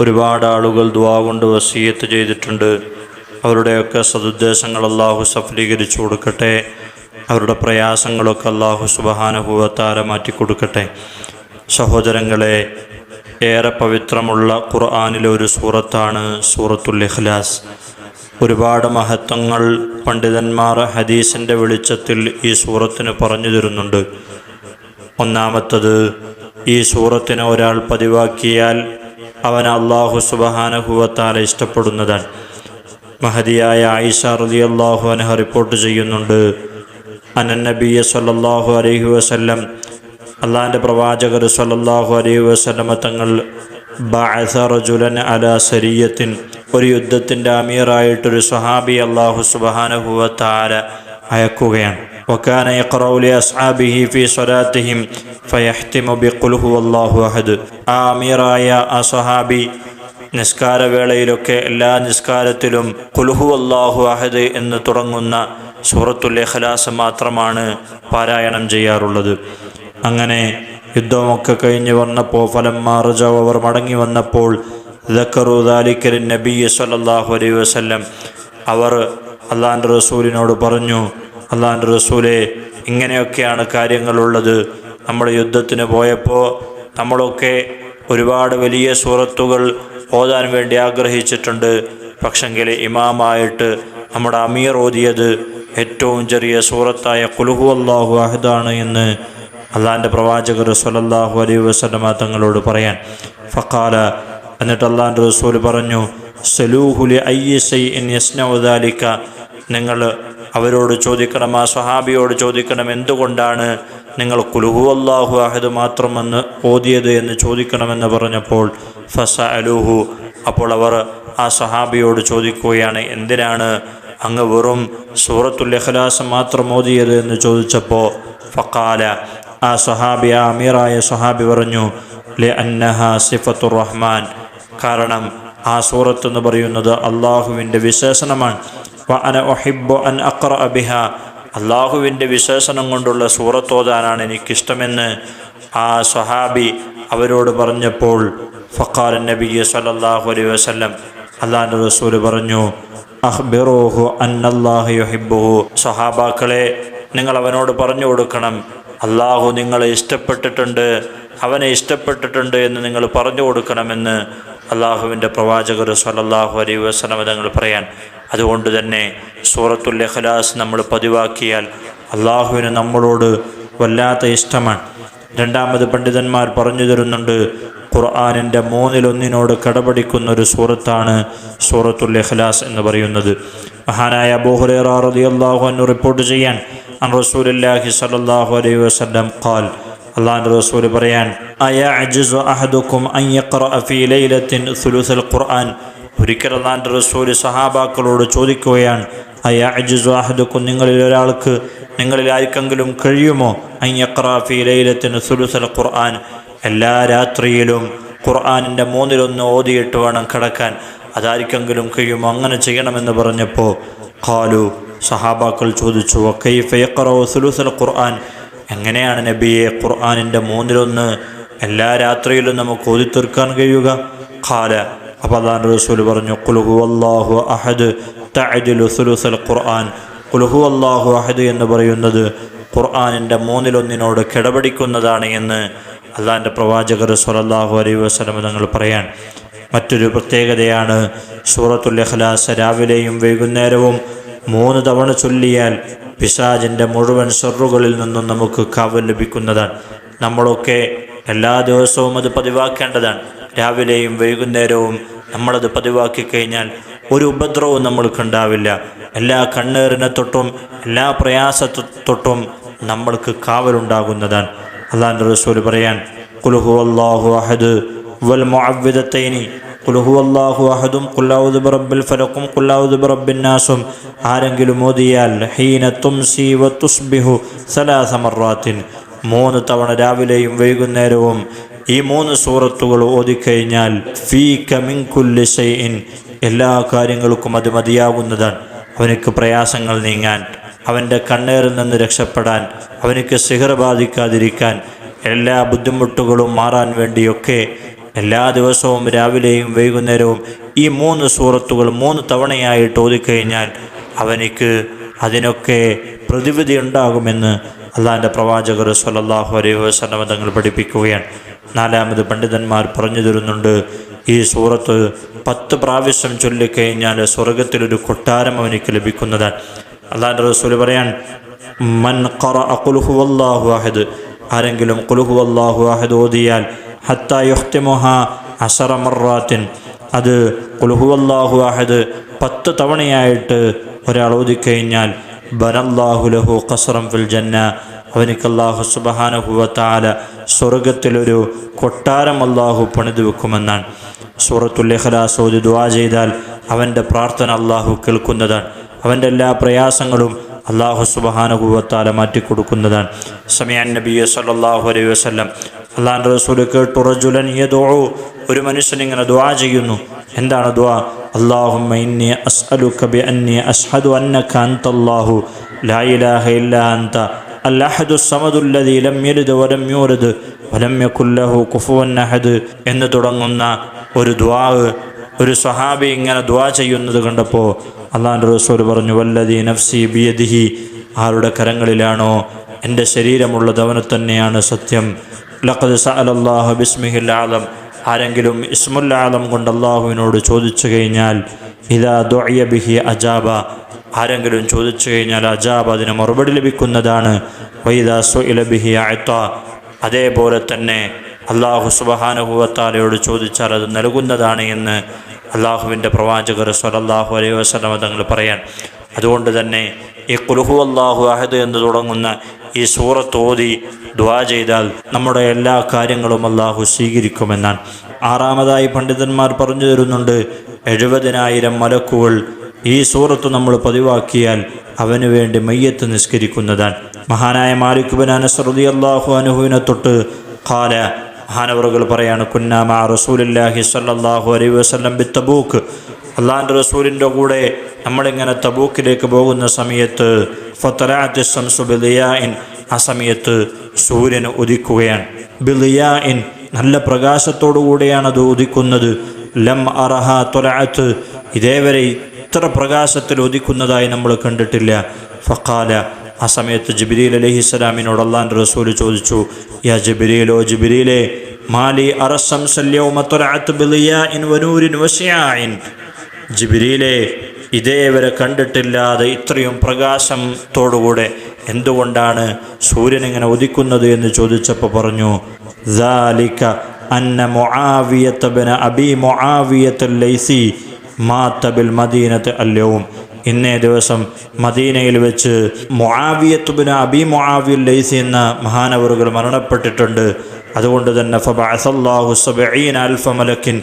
ഒരുപാട് ആളുകൾ ദ്വാ കൊണ്ട് വസീയത്ത് ചെയ്തിട്ടുണ്ട്. അവരുടെയൊക്കെ സതുദ്ദേശങ്ങൾ അള്ളാഹു സഫലീകരിച്ചു കൊടുക്കട്ടെ. അവരുടെ പ്രയാസങ്ങളൊക്കെ അള്ളാഹു സുബഹാനുഭവത്താര മാറ്റിക്കൊടുക്കട്ടെ സഹോദരങ്ങളെ ഏറെ പവിത്രമുള്ള ഖുർആാനിലെ ഒരു സൂറത്താണ് സൂറത്തുൽ ഇഖ്ലാസ്. ഒരുപാട് മഹത്വങ്ങൾ പണ്ഡിതന്മാർ ഹദീസിന്റെ വെളിച്ചത്തിൽ ഈ സൂറത്തിന് പറഞ്ഞു തരുന്നുണ്ട്. ഒന്നാമത്തത് ഈ സൂറത്തിനെ ഒരാൾ പതിവാക്കിയാൽ അവൻ അള്ളാഹു സുബഹാനഹുവത്താല ഇഷ്ടപ്പെടുന്നതാണ്. മഹതിയായ ആയിഷ റലി അള്ളാഹു അനഹ റിപ്പോർട്ട് ചെയ്യുന്നുണ്ട് അനന്നബിയ സല്ലാഹു അലൈഹി വസ്ല്ലം അള്ളാഹിന്റെ പ്രവാചകർ സല്ലാഹു അലൈഹി വസ്ലമ തങ്ങൾ ബഅസ റജുലൻ അല സരിയത്തിൻ ഒരു യുദ്ധത്തിന്റെ അമീറായിട്ടൊരു സുഹാബി അള്ളാഹു സുബഹാനഹുവത്താല അയക്കുകയാണ്. وكان يقرأ لأصحابه في صلاتهم فيختم بقل هو الله أحد ആ അമീറായ ആ സ്വഹാബി നിസ്കാരവേളയിലൊക്കെ എല്ലാ നിസ്കാരത്തിലും കുൽഹു അള്ളാഹു അഹദ് എന്ന് തുടങ്ങുന്ന സൂറത്തുൽ ഇഖ്ലാസ് മാത്രമാണ് പാരായണം ചെയ്യാറുള്ളത് അങ്ങനെ യുദ്ധമൊക്കെ കഴിഞ്ഞ് വന്നപ്പോൾ ഫലം മാറുജാവ് അവർ മടങ്ങി വന്നപ്പോൾ ദക്കറു ദാലിക്കലിൻ നബി സല്ലല്ലാഹു അലൈഹി വസല്ലം അവർ അള്ളാൻ്റെ റസൂലിനോട് പറഞ്ഞു അള്ളാന്റെ റസൂലെ ഇങ്ങനെയൊക്കെയാണ് കാര്യങ്ങളുള്ളത്. നമ്മൾ യുദ്ധത്തിന് പോയപ്പോൾ നമ്മളൊക്കെ ഒരുപാട് വലിയ സൂറത്തുകൾ ഓതാൻ വേണ്ടി ആഗ്രഹിച്ചിട്ടുണ്ട്. പക്ഷെങ്കിൽ ഇമാമായിട്ട് നമ്മുടെ അമീർ ഓതിയത് ഏറ്റവും ചെറിയ സൂറത്തായ കുലുഹു അള്ളാഹു അഹദാണ് എന്ന് അള്ളാഹാന്റെ പ്രവാചകർ സല്ലല്ലാഹു അലൈ വസല്ലമ തങ്ങളോട് പറയാൻ. ഫക്കാല എന്നിട്ട് അള്ളാഹാന്റെ റസൂൽ പറഞ്ഞു സലൂഹുലി ഐ എസ് ഐ എൻ യസ്നൗദാലിക്ക നിങ്ങൾ അവരോട് ചോദിക്കണം ആ സ്വഹാബിയോട് ചോദിക്കണം എന്തുകൊണ്ടാണ് നിങ്ങൾ കുലുഹു അള്ളാഹു അഹദ് മാത്രമെന്ന് ഓതിയത് എന്ന് ചോദിക്കണമെന്ന് പറഞ്ഞപ്പോൾ ഫസ അലുഹു അപ്പോൾ അവർ ആ സഹാബിയോട് ചോദിക്കുകയാണ് എന്തിനാണ് അങ്ങ് വെറും സൂറത്തുൽ ഇഖ്ലാസ് മാത്രം ഓതിയത് എന്ന് ചോദിച്ചപ്പോൾ ഫക്കാല ആ സഹാബി ആ അമീറായ സ്വഹാബി പറഞ്ഞു ലെ അന്നഹ സിഫത്തുർ റഹ്മാൻ. കാരണം ആ സൂറത്ത് എന്ന് പറയുന്നത് അള്ളാഹുവിന്റെ വിശേഷണമാണ്. അൻ അള്ളാഹുവിന്റെ വിശേഷണം കൊണ്ടുള്ള സൂറത്തോതാനാണ് എനിക്കിഷ്ടമെന്ന് ആ സ്വഹാബി അവരോട് പറഞ്ഞപ്പോൾ ഫക്കാർ നബി സല്ലല്ലാഹു അലൈ വസ്ലം അള്ളാഹിന്റെ റസൂൽ പറഞ്ഞു അഹ്ബിറോഹു അന്നല്ലാഹു യുഹിബ്ബുഹു. സ്വഹാബാക്കളെ നിങ്ങൾ അവനോട് പറഞ്ഞു കൊടുക്കണം അള്ളാഹു നിങ്ങളെ ഇഷ്ടപ്പെട്ടിട്ടുണ്ട് അവനെ ഇഷ്ടപ്പെട്ടിട്ടുണ്ട് എന്ന് നിങ്ങൾ പറഞ്ഞു കൊടുക്കണമെന്ന് അള്ളാഹുവിന്റെ പ്രവാചകർ സല്ലല്ലാഹു അലൈ വസല്ലം നിങ്ങൾ പറയാൻ അതുകൊണ്ട് തന്നെ സൂറത്തുൽ ഇഖ്ലാസ് നമ്മൾ പതിവാക്കിയാൽ അള്ളാഹുവിന് നമ്മളോട് വല്ലാത്ത ഇഷ്ടമാണ്. രണ്ടാമത് പണ്ഡിതന്മാർ പറഞ്ഞു തരുന്നുണ്ട് ഖുർആാനിന്റെ മൂന്നിലൊന്നിനോട് കടപിടിക്കുന്ന ഒരു സൂറത്താണ് സൂറത്തുൽ ഇഖ്ലാസ് എന്ന് പറയുന്നത്. മഹാനായ അബൂഹുറൈറ അൻഹു റിപ്പോർട്ട് ചെയ്യാൻ അൻ റസൂലുള്ളാഹി സ്വല്ലല്ലാഹു അലൈഹി വസ്ലം ഖാൽ അള്ളാഹു റസൂൽ പറയാൻ അയഅജ്സു അഹദുക്കും അൻ യഖറഅ ഫീ ലൈലത്തിൻ ഖുർആൻ ഒരിക്കൽ റസൂൽ സഹാബാക്കളോട് ചോദിക്കുകയാണ് അഹദുക്കും നിങ്ങളിൽ ഒരാൾക്ക് നിങ്ങളിൽ ആർക്കെങ്കിലും കഴിയുമോ അയ്യക്രാഫി ലൈലത്തിന് സുലുസുൽ ഖുർആൻ. എല്ലാ രാത്രിയിലും ഖുർആാനിന്റെ മൂന്നിലൊന്ന് ഓതിയിട്ട് വേണം കിടക്കാൻ. അതാർക്കെങ്കിലും കഴിയുമോ? അങ്ങനെ ചെയ്യണമെന്ന് പറഞ്ഞപ്പോൾ ഖാലു സഹാബാക്കൾ ചോദിച്ചു കൈഫയക്കറോ സുലുസൽ ഖുർആൻ? എങ്ങനെയാണ് നബിയെ ഖുർആാനിന്റെ മൂന്നിലൊന്ന് എല്ലാ രാത്രിയിലും നമുക്ക് ഓതി തീർക്കാൻ കഴിയുക? ഖാല അപ്പോൾ അള്ളാൻ റസൂൽ പറഞ്ഞു കുലുഹു അള്ളാഹു അഹദ് തഅദിലു സുലുസൽ ഖുർആൻ. കുലുഹു അള്ളാഹു അഹദ് എന്ന് പറയുന്നത് ഖുർആാനിന്റെ മൂന്നിലൊന്നിനോട് കിടപിടിക്കുന്നതാണ് എന്ന് അള്ളാഹിന്റെ പ്രവാചകർ സ്വലല്ലാഹു അലൈഹി വസ്ലം തങ്ങൾ പറയാൻ. മറ്റൊരു പ്രത്യേകതയാണ് സൂറത്തുൽ ഇഖ്ലാസ്. രാവിലെയും വൈകുന്നേരവും മൂന്ന് തവണ ചൊല്ലിയാൽ പിശാജിന്റെ മുഴുവൻ സെറുകളിൽ നിന്നും നമുക്ക് കാവൽ ലഭിക്കുന്നതാണ്. നമ്മളൊക്കെ എല്ലാ ദിവസവും അത് പതിവാക്കേണ്ടതാണ്. രാവിലെയും വൈകുന്നേരവും നമ്മളത് പതിവാക്കി കഴിഞ്ഞാൽ ഒരു ഉപദ്രവവും നമ്മൾക്കുണ്ടാവില്ല. എല്ലാ കണ്ണേറിനെ തൊട്ടും എല്ലാ പ്രയാസത്തെ തൊട്ടും നമ്മൾക്ക് കാവലുണ്ടാകുന്നതാണ്. അള്ളാഹിന്റെ റസൂൽ പറയാൻ കുലുഹു അള്ളാഹു അഹദ് വൽ മുഅവ്വിദത്തൈനി കുലുഹു അള്ളാഹു അഹദും കുല്ലാവുദ് ബറബ്ബിൽ ഫലക്കും കുല്ലാവുദ് നാസും. ആരെങ്കിലും ഓതിയാൽ ഹീന തുംസി വ തുസ്ബിഹു സലാസമറാത്തിൻ മൂന്ന് തവണ രാവിലെയും വൈകുന്നേരവും ഈ മൂന്ന് സൂറത്തുകൾ ഓതിക്കഴിഞ്ഞാൽ ഫീ എല്ലാ കാര്യങ്ങൾക്കും അത് മതിയാകുന്നതാണ് അവനക്ക് പ്രയാസങ്ങൾ നീങ്ങാൻ അവന്റെ കണ്ണേറിൽ നിന്ന് രക്ഷപ്പെടാൻ അവനക്ക് സിഹർ ബാധിക്കാതിരിക്കാൻ എല്ലാ ബുദ്ധിമുട്ടുകളും മാറാൻ വേണ്ടിയൊക്കെ എല്ലാ ദിവസവും രാവിലെയും വൈകുന്നേരവും ഈ മൂന്ന് സൂറത്തുകൾ മൂന്ന് തവണയായിട്ട് ഓതിക്കഴിഞ്ഞാൽ അവനക്ക് അതിനൊക്കെ പ്രതിവിധി ഉണ്ടാകുമെന്ന് അള്ളാഹിന്റെ പ്രവാചകർ സല്ലല്ലാഹു അലൈഹി വസല്ലം തങ്ങൾ പഠിപ്പിക്കുകയാണ്. നാലാമത് പണ്ഡിതന്മാർ പറഞ്ഞു തരുന്നുണ്ട് ഈ സൂറത്ത് പത്ത് പ്രാവശ്യം ചൊല്ലിക്കഴിഞ്ഞാൽ സ്വർഗത്തിലൊരു കൊട്ടാരം അവനിക്ക് ലഭിക്കുന്നതാണ്. അള്ളാഹിന്റെ റസൂൽ പറയാൻ മൻ അഖുലുഹു അല്ലാഹു അഹദ്. ആരെങ്കിലും കുലുഹു അല്ലാഹു അഹദ് ഓതിയാൽ ഹത്ത യുഹ്തിമുഹ അത് കുലുഹു അല്ലാഹു അഹദ് പത്ത് തവണയായിട്ട് ഒരാൾ ഓതിക്കഴിഞ്ഞാൽ ബനല്ലാഹു ലഹു ഖസ്റം ഫിൽ ജന്ന. അവനിക്ക് അള്ളാഹു സുബഹാനഹുവത്താല സ്വർഗത്തിലൊരു കൊട്ടാരം അള്ളാഹു പണിതു വെക്കുമെന്നാണ്. സൂറത്തുൽ ഇഖ്ലാസ് ഓതി ദുആ ചെയ്താൽ അവന്റെ പ്രാർത്ഥന അള്ളാഹു കേൾക്കുന്നതാണ്. അവന്റെ എല്ലാ പ്രയാസങ്ങളും അള്ളാഹു സുബഹാനുഭവത്താല മാറ്റിക്കൊടുക്കുന്നതാണ്. സമയാൻ നബി സല്ലാഹു അലൈഹി വസ്ലം അള്ളാഹു റസൂൽ കേട്ടു റജുലൻ യദൂ ഒരു മനുഷ്യൻ ഇങ്ങനെ ദുആ ചെയ്യുന്നു. എന്താണ് ദുആ? അല്ലാഹുമ്മ ഇന്നി അസ്അലുക ബി അന്നി അഷ്ഹദു അന്നക അൻതല്ലാഹു ലാ ഇലാഹ ഇല്ലാ അൻത അല്ലഹദു ലം യലിദ് വലം കുഫുവൻ അഹദ് എന്ന് തുടങ്ങുന്ന ഒരു ദുആ ഒരു സ്വഹാബി ഇങ്ങനെ ദ്വാ ചെയ്യുന്നത് കണ്ടപ്പോൾ അള്ളാഹുന്റെ റസൂൽ പറഞ്ഞു വല്ലതി നഫ്സി ബിയദിഹി ആരുടെ കരങ്ങളിലാണോ എന്റെ ശരീരമുള്ളത് അവന് തന്നെയാണ് സത്യം. ലഖദ് സഅലല്ലാഹു ബിസ്മിഹിൽ ആലം ആരെങ്കിലും ഇസ്മുൽ ആലം കൊണ്ട് അള്ളാഹുവിനോട് ചോദിച്ചു കഴിഞ്ഞാൽ ഇതാ ദുഅയ ബിഹി അജാബ ആരെങ്കിലും ചോദിച്ചു കഴിഞ്ഞാൽ അജാബ് അതിന് മറുപടി ലഭിക്കുന്നതാണ്. അതേപോലെ തന്നെ അള്ളാഹു സുബഹാനുഭവത്താലയോട് ചോദിച്ചാൽ അത് നൽകുന്നതാണ് എന്ന് അള്ളാഹുവിന്റെ പ്രവാചകർ സ്വലല്ലാഹു അലൈഹി വസ്ലമ തങ്ങൾ പറയാൻ. അതുകൊണ്ട് തന്നെ ഈ കുലുഹു അള്ളാഹു അഹദ് എന്ന് തുടങ്ങുന്ന ഈ സൂറത്ത് ഓതി ദ്വാ ചെയ്താൽ നമ്മുടെ എല്ലാ കാര്യങ്ങളും അള്ളാഹു സ്വീകരിക്കുമെന്നാണ്. ആറാമതായി പണ്ഡിതന്മാർ പറഞ്ഞു തരുന്നുണ്ട് എഴുപതിനായിരം മലക്കുകൾ ഈ സൂറത്ത് നമ്മൾ പതിവാക്കിയാൽ അവന് വേണ്ടി മയ്യത്ത് നിസ്കരിക്കുന്നതാണ് മഹാനായ മാലിക് ബിൻ അനസ് റളിയല്ലാഹു അൻഹുവിനെ തൊട്ട് കാല മഹാനവറുകൾ പറയാണ് കുന്നാമ റസൂലില്ലാഹി സല്ലാഹു അലൈ വസ്ലം ബി തബൂക്ക്. അള്ളാഹിന്റെ റസൂലിന്റെ കൂടെ നമ്മളിങ്ങനെ തബൂക്കിലേക്ക് പോകുന്ന സമയത്ത് ആ സമയത്ത് സൂര്യൻ ഉദിക്കുകയാണ്. ബിലിയായിൻ നല്ല പ്രകാശത്തോടു കൂടിയാണ് അത് ഉദിക്കുന്നത്. ലം അറഹ തൊലാത്ത് ഇതേവരെ ഇത്ര പ്രകാശത്തിൽ ഒതുക്കുന്നതായി നമ്മൾ കണ്ടിട്ടില്ല. ഫക്കാല ആ സമയത്ത് ജബിരിയിൽ അലഹിസ്സലാമിനോട് അള്ളാൻ റസൂൽ ചോദിച്ചു യാ ജബിരിയിലോ ജബിരിയിലെ മാലി ജിബിരിയിലെ ഇതേ വരെ കണ്ടിട്ടില്ലാതെ ഇത്രയും പ്രകാശത്തോടുകൂടെ എന്തുകൊണ്ടാണ് സൂര്യൻ ഇങ്ങനെ ഒതുക്കുന്നത് എന്ന് ചോദിച്ചപ്പോൾ പറഞ്ഞു ദാലിക അന്ന മൊആവിയത്തബന അബി മൊആവിയത്തല്ലൈസി മാത്തബിൽ മദീനത്ത് അല്ലവും ഇന്നേ ദിവസം മദീനയിൽ വെച്ച് മുആവിയത്തുബിന് അബി മുആവിൽ ലൈസി എന്ന മഹാനവറുകൾ മരണപ്പെട്ടിട്ടുണ്ട്. അതുകൊണ്ട് തന്നെ ഫബഅസല്ലാഹു സബഈൻ അൽഫ മലക്കിൻ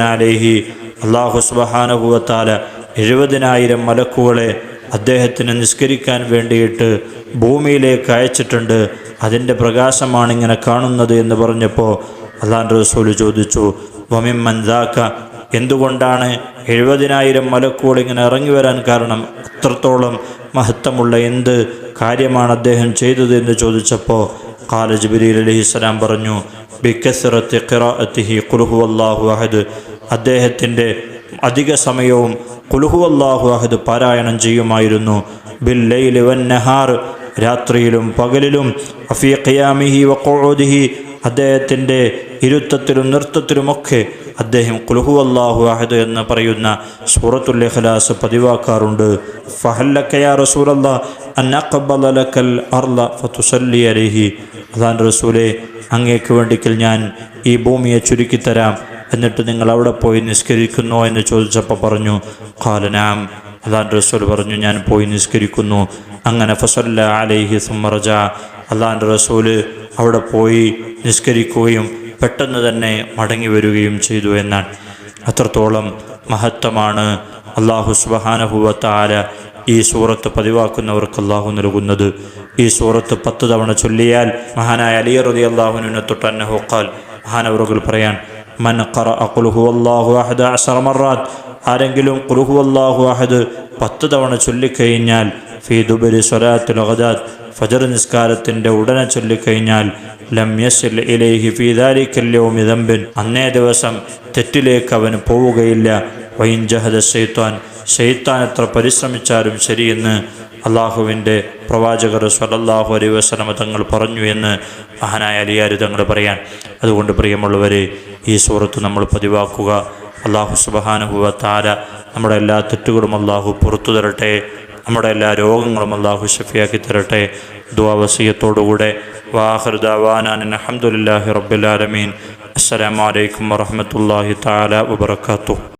അലൈഹി. അള്ളാഹു സുബഹാനുഭവത്താല എഴുപതിനായിരം മലക്കുകളെ അദ്ദേഹത്തിന് നിസ്കരിക്കാൻ വേണ്ടിയിട്ട് ഭൂമിയിലേക്ക് അയച്ചിട്ടുണ്ട്. അതിന്റെ പ്രകാശമാണ് ഇങ്ങനെ കാണുന്നത് എന്ന് പറഞ്ഞപ്പോൾ അള്ളാൻ റസൂൽ ചോദിച്ചു വമിമ്മൻ മൻദാക്ക എന്തുകൊണ്ടാണ് എഴുപതിനായിരം മലക്കുകൾ ഇങ്ങനെ ഇറങ്ങി വരാൻ കാരണം? അത്രത്തോളം മഹത്വമുള്ള എന്ത് കാര്യമാണ് അദ്ദേഹം ചെയ്തത് എന്ന് ചോദിച്ചപ്പോൾ കാല ജിബിലി അലഹിസ്സലാം പറഞ്ഞു ബിക്കസിറത്ത് ഖിറാഅത്തിഹി അഹദ്. അദ്ദേഹത്തിന്റെ അധിക സമയവും കുലുഹു അള്ളാഹു അഹദ് പാരായണം ചെയ്യുമായിരുന്നു. ബിൽ ലൈലി വൻ നഹാർ രാത്രിയിലും പകലിലും അഫീ ഖിയാമിഹി വഖൂദിഹി അദ്ദേഹത്തിന്റെ ഇരുത്തത്തിലും നൃത്തത്തിലുമൊക്കെ അദ്ദേഹം കുലുഹു അള്ളാഹു അഹദ് എന്ന് പറയുന്ന സൂറത്തുൽ ഇഖ്ലാസ് പതിവാക്കാറുണ്ട്. ഫഹല്ലക്കയാ റസൂലല്ലാ അന്നക്കബലക്കൽ അർല ഫതുസല്ലി അലൈഹി അതാൻ റസൂലെ അങ്ങേക്ക് വേണ്ടിക്കൽ ഞാൻ ഈ ഭൂമിയെ ചുരുക്കിത്തരാം എന്നിട്ട് നിങ്ങൾ അവിടെ പോയി നിസ്കരിക്കുന്നു എന്ന് ചോദിച്ചപ്പോൾ പറഞ്ഞു കാലനാം അള്ളാൻ റസൂൽ പറഞ്ഞു ഞാൻ പോയി നിസ്കരിക്കുന്നു. അങ്ങനെ ഫസല്ല അലൈഹി സുമറജ അള്ളാൻ റസൂൽ അവിടെ പോയി നിസ്കരിക്കുകയും പെട്ടെന്ന് തന്നെ മടങ്ങി വരികയും ചെയ്തു എന്നാണ് അത്രത്തോളം മഹത്വമാണ് അള്ളാഹു സുബഹാനഹുവത്താല ഈ സൂറത്ത് പതിവാക്കുന്നവർക്ക് അള്ളാഹു നൽകുന്നത്. ഈ സൂറത്ത് പത്ത് തവണ ചൊല്ലിയാൽ മഹാനായ അലി റതി അള്ളാഹുവിനെ തൊട്ട് അന്നഹുക്കാൽ മഹാനവറുകൾ പറയാൻ മൻ ഖറ അഖുലുഹു അല്ലാഹു അഹദ അസറമറാദ് ആരെങ്കിലും കുലുഹു അല്ലാഹു അഹദ് പത്ത് തവണ ചൊല്ലിക്കഴിഞ്ഞാൽ ഫീ ദുബരി സ്വലാത്തുൽ ഫജർ നിസ്കാരത്തിന്റെ ഉടനെ ചൊല്ലിക്കഴിഞ്ഞാൽ ലം അന്നേ ദിവസം തെറ്റിലേക്ക് അവന് പോവുകയില്ല. വൈൻ ജഹദ ഷെയ്ത്താൻ ഷെയ്ത്താൻ എത്ര പരിശ്രമിച്ചാലും ശരിയെന്ന് അള്ളാഹുവിന്റെ പ്രവാചകർ സ്വലല്ലാഹു അലൈ വസ്ലമ തങ്ങൾ പറഞ്ഞു എന്ന് മഹാനായ അലിയാർ തങ്ങൾ പറയാൻ. അതുകൊണ്ട് പ്രിയമുള്ളവരെ ഈ സൂറത്ത് നമ്മൾ പതിവാക്കുക. അള്ളാഹു സുബഹാനുഭവ താര നമ്മുടെ എല്ലാ തെറ്റുകളും അള്ളാഹു പുറത്തു തരട്ടെ. നമ്മുടെ എല്ലാ രോഗങ്ങളും അള്ളാഹു ഷഫിയാക്കി തരട്ടെ. ദുവാവസീയത്തോടുകൂടെ വാഹൃദാവാനാൻ അഹമ്മദുല്ലാഹി റബ്ബുലാലമീൻ അസ്സലാമലൈക്കും വറഹമത്തല്ലാഹി താല വബർക്കാത്തു